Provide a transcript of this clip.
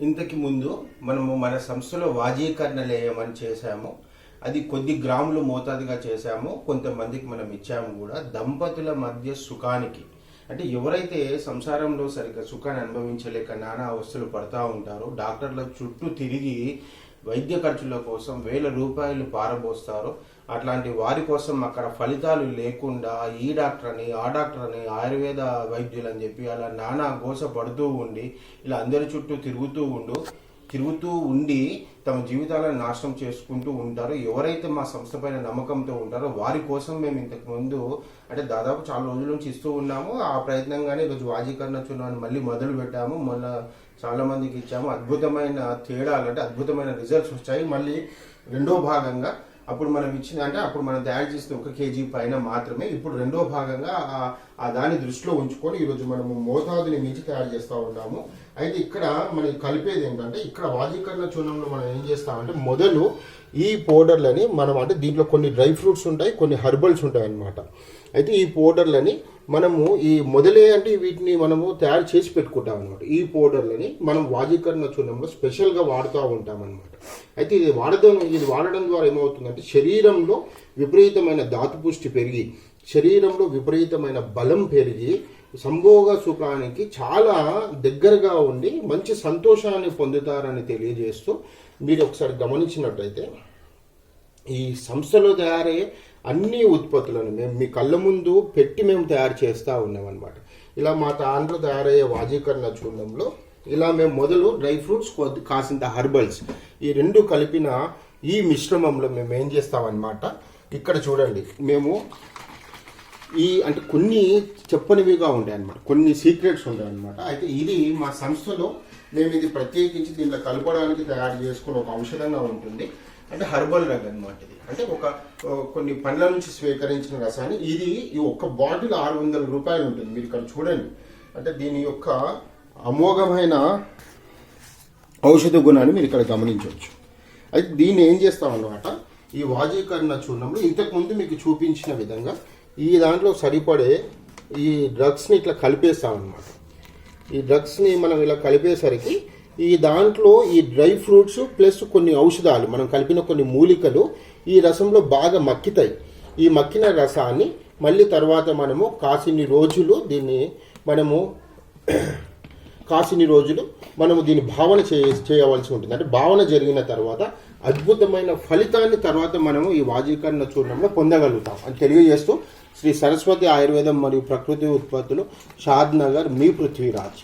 ఇంతకు ముందు మనము మన సంస్థలో వాజీకరణ లేయమని చేశాము. అది కొద్ది గ్రాములు మోతాదుగా చేశాము. కొంతమందికి మనం ఇచ్చాము కూడా. దంపతుల మధ్య సుఖానికి. అంటే ఎవరైతే సంసారంలో సరిగ్గా సుఖాన్ని అనుభవించలేక నానా అవస్థలు పడతా ఉంటారో డాక్టర్ల చుట్టూ తిరిగి వైద్య ఖర్చుల కోసం వేల రూపాయలు పారబోస్తారు. అట్లాంటి వారి కోసం అక్కడ ఫలితాలు లేకుండా ఈ డాక్టర్ అని ఆ డాక్టర్ అని ఆయుర్వేద వైద్యులు అని చెప్పి అలా నానా గోస పడుతూ ఉండి ఇలా అందరి చుట్టూ తిరుగుతూ ఉండు. తిరుగుతూ ఉండి తమ జీవితాలను నాశనం చేసుకుంటూ ఉంటారో ఎవరైతే మా సంస్థ పైన నమ్మకంతో ఉంటారో వారి కోసం మేము ఇంతకు ముందు అంటే దాదాపు చాలా రోజుల నుంచి ఇస్తూ ఉన్నాము. ఆ ప్రయత్నంగానే ఈరోజు వాజీకరణ చూడాలని మళ్ళీ మొదలు పెట్టాము. మొన్న చాలా మందికి ఇచ్చాము. అద్భుతమైన తేడాలు అంటే అద్భుతమైన రిజల్ట్స్ వచ్చాయి. మళ్ళీ రెండో భాగంగా అప్పుడు మనం ఇచ్చిన అంటే అప్పుడు మనం తయారు చేసిన ఒక కేజీ పైన మాత్రమే ఇప్పుడు రెండో భాగంగా ఆ- దాన్ని దృష్టిలో ఉంచుకొని ఈరోజు మనము మోతాదుని మించి తయారు చేస్తూ ఉన్నాము. అయితే ఇక్కడ మనం కలిపేది ఏంటంటే ఇక్కడ వాజీకరణ చూర్ణంలో మనం ఏం చేస్తామంటే మొదలు ఈ పౌడర్లని మనం అంటే దీంట్లో కొన్ని డ్రై ఫ్రూట్స్ ఉంటాయి కొన్ని హర్బల్స్ ఉంటాయి అన్నమాట. అయితే ఈ పౌడర్లని మనము ఈ మొదలే అంటే వీటిని మనము తయారు చేసి పెట్టుకుంటాం అనమాట ఈ పౌడర్లని మనం వాజీకరణ చూర్ణంలో స్పెషల్గా వాడుతూ ఉంటాం అనమాట అయితే ఇది వాడడం ఇది వాడడం ద్వారా ఏమవుతుందంటే శరీరంలో విపరీతమైన ధాతుపుష్టి పెరిగి శరీరంలో విపరీతమైన బలం పెరిగి సంభోగ సుఖానికి చాలా దగ్గరగా ఉండి మంచి సంతోషాన్ని పొందుతారని తెలియజేస్తూ మీరు ఒకసారి గమనించినట్టయితే ఈ సంస్థలో తయారయ్యే అన్ని ఉత్పత్తులను మేము మీ కళ్ళ ముందు పెట్టి మేము తయారు చేస్తూ ఉన్నామన్నమాట. ఇలా మా దాంట్లో తయారయ్యే వాజీకరణ చూడంలో ఇలా మేము మొదలు డ్రై ఫ్రూట్స్ కొద్ది కాసింత హర్బల్స్ ఈ రెండు కలిపిన ఈ మిశ్రమంలో మేము ఏం చేస్తామన్నమాట? ఇక్కడ చూడండి. మేము ఈ అంటే కొన్ని చెప్పనివిగా ఉంటాయి అన్నమాట కొన్ని సీక్రెట్స్ ఉంటాయి అనమాట అయితే ఇది మా సంస్థలో మేము ఇది ప్రత్యేకించి దీంట్లో కలపడానికి తయారు చేసుకున్న ఒక ఔషధంగా ఉంటుంది. అంటే హర్బల్ రగ్ అన్నమాట ఇది. అంటే ఒక కొన్ని పండ్ల నుంచి స్వీకరించిన రసాన్ని ఇది ఈ ఒక్క బాటిల్ ఆరు వందల రూపాయలు ఉంటుంది. మీరు ఇక్కడ చూడండి. అంటే దీని యొక్క అమోఘమైన ఔషధ గుణాన్ని మీరు ఇక్కడ గమనించవచ్చు. అయితే దీన్ని ఏం చేస్తామన్నమాట ఈ వాజీకరణ చూర్ణంలో ఇంతకుముందు మీకు చూపించిన విధంగా ఈ దాంట్లో సరిపడే ఈ డ్రగ్స్ని ఇట్లా కలిపేస్తామన్నమాట ఈ డ్రగ్స్ని మనం ఇలా కలిపేసరికి ఈ దాంట్లో ఈ డ్రై ఫ్రూట్స్ ప్లస్ కొన్ని ఔషధాలు మనం కలిపిన కొన్ని మూలికలు ఈ రసంలో బాగా మక్కితాయి. ఈ మక్కిన రసాన్ని మళ్ళీ తర్వాత మనము కాసిన్ని రోజులు దీన్ని మనము కాసిన్ని రోజులు మనము దీని భావన చే చేయవలసి ఉంటుంది. అంటే భావన జరిగిన తర్వాత అద్భుతమైన ఫలితాన్ని తర్వాత మనము ఈ వాజీకరణ చూడడంలో పొందగలుగుతాం అని తెలియజేస్తూ శ్రీ సరస్వతి ఆయుర్వేదం మరియు ప్రకృతి ఉత్పత్తులు షాద్ నగర్ మీ పృథ్వీరాజ్.